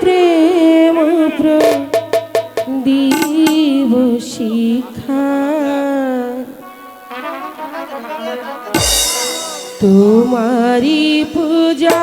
প্রেম দিব শিখা। তোমারি পূজা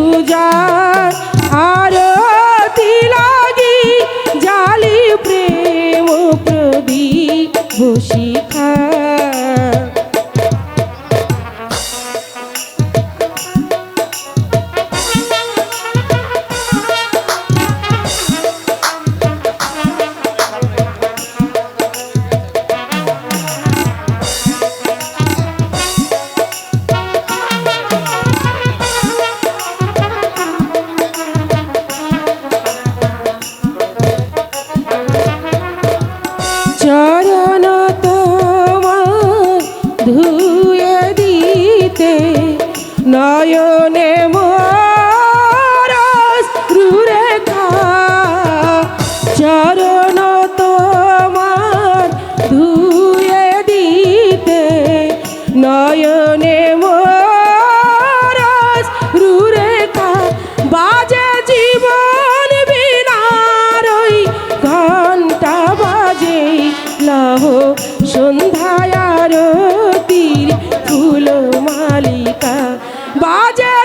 শিখা mother সন্ধ্যায় আরতির ফুল মালিকা। বাজে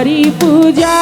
হরি পূজা